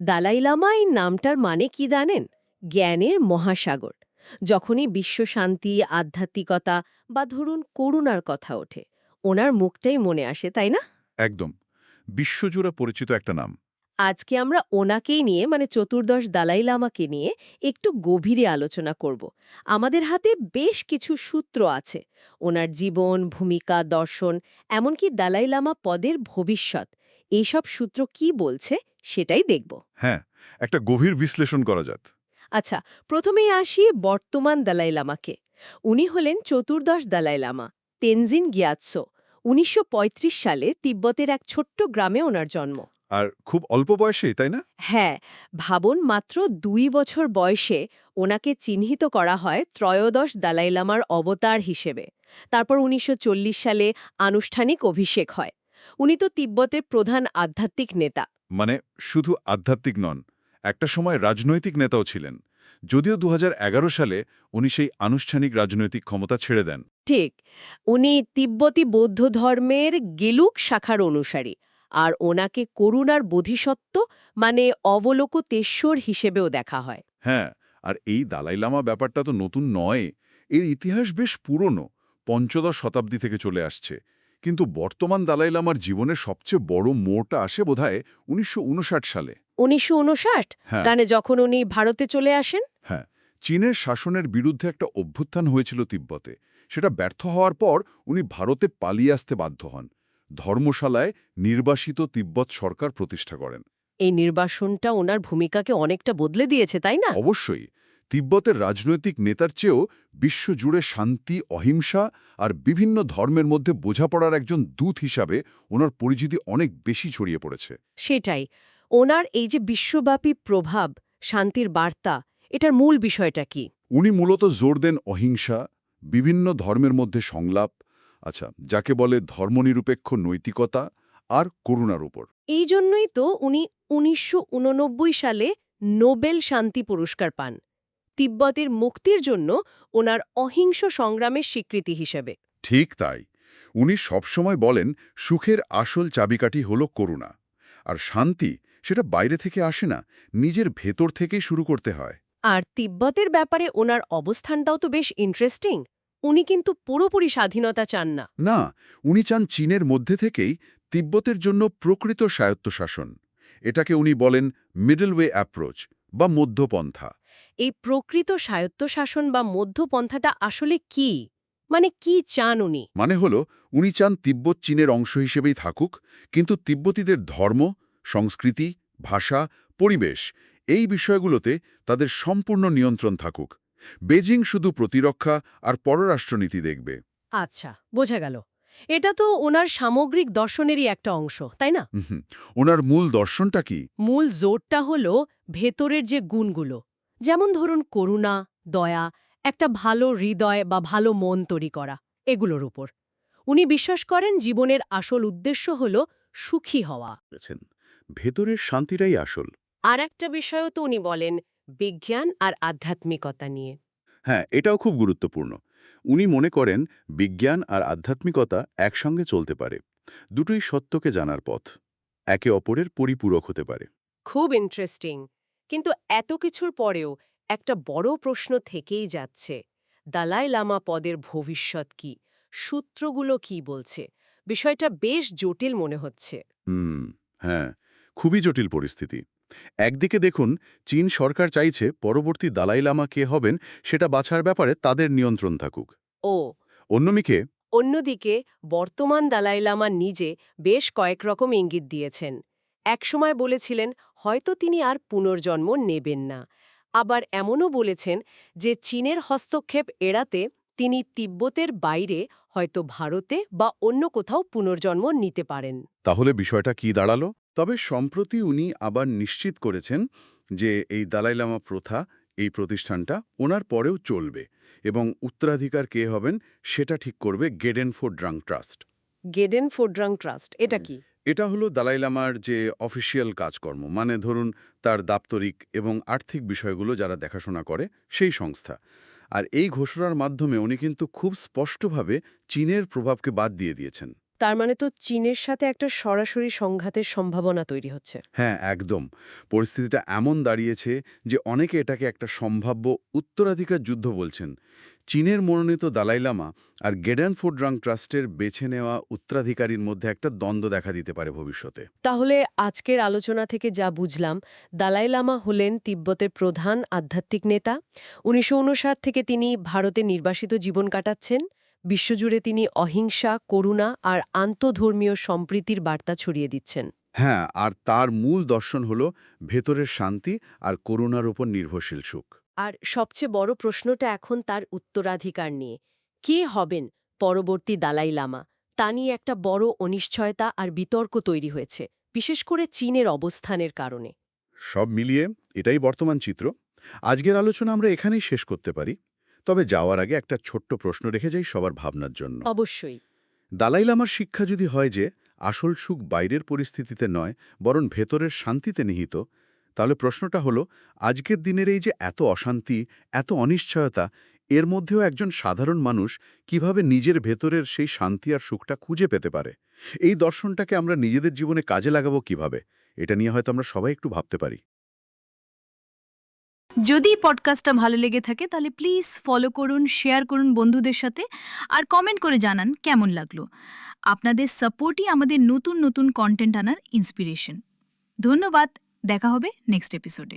দালাই লামা এই নামটার মানে কি জানেন? জ্ঞানের মহাসাগর। যখনই বিশ্ব শান্তি আধ্যাত্মিকতা বা ধরুন করুণার কথা ওঠে ওনার মুখটাই মনে আসে তাই না? একদম। বিশ্বজুড়ে পরিচিত একটা নাম। আজকে আমরা ওনাকেই নিয়ে মানে চতুর্দশ দালাই লামাকে নিয়ে একটু গভীরে আলোচনা করব। আমাদের হাতে বেশ কিছু সূত্র আছে। ওনার জীবন ভূমিকা দর্শন এমনকি দালাই লামা পদের ভবিষ্যৎ। এইসব সূত্র কি বলছে? সেটাই দেখব। হ্যাঁ একটা গভীর বিশ্লেষণ করা যাক। আচ্ছা প্রথমেই আসি বর্তমান দালাই লামাকে। উনি হলেন চতুর্দশ দালাই লামা তেনজিন গিয়াৎসো। উনিশশো পঁয়ত্রিশ সালে তিব্বতের এক ছোট্ট গ্রামে ওনার জন্ম। আর খুব অল্প বয়সেই তাই না? হ্যাঁ ভাবন মাত্র দুই বছর বয়সে ওনাকে চিহ্নিত করা হয় ত্রয়োদশ দালাই লামার অবতার হিসেবে। তারপর উনিশশো চল্লিশ সালে আনুষ্ঠানিক অভিষেক হয়। উনি তো তিব্বতের প্রধান আধ্যাত্মিক নেতা। মানে শুধু আধ্যাত্মিক নন একটা সময় রাজনৈতিক নেতাও ছিলেন। যদিও দু হাজার এগারো সালে উনি সেই আনুষ্ঠানিক রাজনৈতিক ক্ষমতা ছেড়ে দেন। ঠিক উনি তিব্বতী বৌদ্ধ ধর্মের গেলুক শাখার অনুসারী আর ওনাকে করুণার বোধিসত্ত্ব মানে অবলোকতেশ্বর হিসেবেও দেখা হয়। হ্যাঁ আর এই দালাই লামা ব্যাপারটা তো নতুন নয় এর ইতিহাস বেশ পুরনো পঞ্চদশ শতাব্দী থেকে চলে আসছে। কিন্তু বর্তমান দালাই লামার জীবনের সবচেয়ে বড় মোড়টা আসে বোধহয় উনিশশো উনষাট সালে। উনিশশো হ্যাঁ। গানে যখন উনি ভারতে চলে আসেন? হ্যাঁ। চীনের শাসনের বিরুদ্ধে একটা অভ্যুত্থান হয়েছিল তিব্বতে। সেটা ব্যর্থ হওয়ার পর উনি ভারতে পালিয়ে আসতে বাধ্য হন। ধর্মশালায় নির্বাসিত তিব্বত সরকার প্রতিষ্ঠা করেন। এই নির্বাসনটা ওনার ভূমিকাকে অনেকটা বদলে দিয়েছে তাই না? অবশ্যই। তিব্বতের রাজনৈতিক নেতার চেয়েও বিশ্বজুড়ে শান্তি অহিংসা আর বিভিন্ন ধর্মের মধ্যে বোঝাপড়ার একজন দূত হিসাবে ওনার পরিচিতি অনেক বেশি ছড়িয়ে পড়েছে। সেটাই। ওনার এই যে বিশ্বব্যাপী প্রভাব শান্তির বার্তা এটার মূল বিষয়টা কি? উনি মূলত জোর দেন অহিংসা বিভিন্ন ধর্মের মধ্যে সংলাপ আচ্ছা যাকে বলে ধর্মনিরপেক্ষ নৈতিকতা আর করুণার উপর। এই জন্যই তো উনি উনিশশো উননব্বই সালে নোবেল শান্তি পুরস্কার পান। তিব্বতের মুক্তির জন্য ওনার অহিংস সংগ্রামের স্বীকৃতি হিসেবে। ঠিক তাই। উনি সবসময় বলেন সুখের আসল চাবিকাঠি হল করুণা। আর শান্তি সেটা বাইরে থেকে আসে না নিজের ভেতর থেকেই শুরু করতে হয়। আর তিব্বতের ব্যাপারে ওনার অবস্থানটাও তো বেশ ইন্টারেস্টিং উনি কিন্তু পুরোপুরি স্বাধীনতা চান না। না উনি চান চীনের মধ্যে থেকেই তিব্বতের জন্য প্রকৃত স্বায়ত্তশাসন। এটাকে উনি বলেন মিডল ওয়ে অ্যাপ্রোচ বা মধ্যপন্থা। এই প্রকৃত স্বায়ত্তশাসন বা মধ্যপন্থাটা আসলে কি? মানে কি চান উনি? মানে হল উনি চান তিব্বত চীনের অংশ হিসেবেই থাকুক কিন্তু তিব্বতীদের ধর্ম সংস্কৃতি ভাষা পরিবেশ এই বিষয়গুলোতে তাদের সম্পূর্ণ নিয়ন্ত্রণ থাকুক। বেজিং শুধু প্রতিরক্ষা আর পররাষ্ট্রনীতি দেখবে। আচ্ছা বোঝা গেল। এটা তো ওনার সামগ্রিক দর্শনেরই একটা অংশ তাই না? ওনার মূল দর্শনটা কি? মূল জোরটা হলো ভেতরের যে গুণগুলো যেমন ধরুন করুণা দয়া একটা ভালো হৃদয় বা ভালো মন তৈরি করা এগুলোর উপর। উনি বিশ্বাস করেন জীবনের আসল উদ্দেশ্য হল সুখী হওয়া। ভেতরের শান্তিটাই আসল। আর একটা বিষয়ও তো উনি বলেন বিজ্ঞান আর আধ্যাত্মিকতা নিয়ে। হ্যাঁ এটাও খুব গুরুত্বপূর্ণ। উনি মনে করেন বিজ্ঞান আর আধ্যাত্মিকতা একসঙ্গে চলতে পারে। দুটোই সত্যকে জানার পথ। একে অপরের পরিপূরক হতে পারে। খুব ইন্টারেস্টিং কিন্তু এত কিছুর পরেও একটা বড় প্রশ্ন থেকেই যাচ্ছে দালাই লামা পদের ভবিষ্যৎ কি? সূত্রগুলো কি বলছে? বিষয়টা বেশ জটিল মনে হচ্ছে। হুম হ্যাঁ খুবই জটিল পরিস্থিতি। একদিকে দেখুন চীন সরকার চাইছে পরবর্তী দালাই লামা কে হবেন সেটা বাছার ব্যাপারে তাদের নিয়ন্ত্রণ থাকুক। ও। অন্যমিকে অন্যদিকে বর্তমান দালাই লামা নিজে বেশ কয়েক রকম ইঙ্গিত দিয়েছেন। একসময় বলেছিলেন হয়তো তিনি আর পুনর্জন্ম নেবেন না। আবার এমনও বলেছেন যে চীনের হস্তক্ষেপ এড়াতে তিনি তিব্বতের বাইরে হয়তো ভারতে বা অন্য কোথাও পুনর্জন্ম নিতে পারেন। তাহলে বিষয়টা কি দাঁড়াল? তবে সম্প্রতি উনি আবার নিশ্চিত করেছেন যে এই দালাই লামা প্রথা এই প্রতিষ্ঠানটা ওনার পরেও চলবে এবং উত্তরাধিকার কে হবেন সেটা ঠিক করবে Gaden Phodrang trust. Gaden Phodrang trust এটা কি? এটা হলো দালাই লামার যে অফিসিয়াল কাজকর্ম মানে ধরুন তার দাপ্তরিক এবং আর্থিক বিষয়গুলো যারা দেখাশোনা করে সেই সংস্থা। আর এই ঘোষণার মাধ্যমে উনি কিন্তু খুব স্পষ্টভাবে চীনের প্রভাবকে বাদ দিয়ে দিয়েছেন। তার মানে তো চীনের সাথে একটা সরাসরি সংঘাতের সম্ভাবনা তৈরি হচ্ছে। হ্যাঁ একদম। পরিস্থিতিটা এমন দাঁড়িয়েছে যে অনেকে এটাকে একটা সম্ভাব্য উত্তরাধিকার যুদ্ধ বলছেন। চীনের মনোনীত দালাই লামা আর গেডান ফুডরাং ট্রাস্টের বেছে নেওয়া উত্তরাধিকারীর মধ্যে একটা দ্বন্দ্ব দেখা দিতে পারে ভবিষ্যতে। তাহলে আজকের আলোচনা থেকে যা বুঝলাম দালাই লামা হলেন তিব্বতের প্রধান আধ্যাত্মিক নেতা। উনিশশো উনষাট থেকে তিনি ভারতে নির্বাসিত জীবন কাটাচ্ছেন। বিশ্বজুড়ে তিনি অহিংসা করুণা আর আন্তধর্মীয় সম্প্রীতির বার্তা ছড়িয়ে দিচ্ছেন। হ্যাঁ আর তার মূল দর্শন হল ভেতরের শান্তি আর করুণার উপর নির্ভরশীল সুখ। আর সবচেয়ে বড় প্রশ্নটা এখন তার উত্তরাধিকার নিয়ে। কে হবেন পরবর্তী দালাই লামা? তা নিয়ে একটা বড় অনিশ্চয়তা আর বিতর্ক তৈরি হয়েছে বিশেষ করে চীনের অবস্থানের কারণে। সব মিলিয়ে এটাই বর্তমান চিত্র। আজকের আলোচনা আমরা এখানেই শেষ করতে পারি। তবে যাওয়ার আগে একটা ছোট্ট প্রশ্ন রেখে যাই সবার ভাবনার জন্য। অবশ্যই। দালাই লামার শিক্ষা যদি হয় যে আসল সুখ বাইরের পরিস্থিতিতে নয় বরং ভেতরের শান্তিতে নিহিত তাহলে প্রশ্নটা হলো আজকের দিনের এই যে এত অশান্তি এত অনিশ্চয়তা এর মধ্যেও একজন সাধারণ মানুষ কীভাবে নিজের ভেতরের সেই শান্তি আর সুখটা খুঁজে পেতে পারে? এই দর্শনটাকে আমরা নিজেদের জীবনে কাজে লাগাবো কীভাবে? এটা নিয়ে হয়তো আমরা সবাই একটু ভাবতে পারি। যদি পডকাস্টটা ভালো লেগে থাকে, তাহলে প্লিজ ফলো করুন শেয়ার করুন বন্ধুদের সাথে আর কমেন্ট করে জানান কেমন লাগল। আপনাদের সাপোর্টই আমাদের নতুন নতুন কন্টেন্ট আনার ইন্সপিরেশন ধন্যবাদ, দেখা হবে নেক্সট এপিসোডে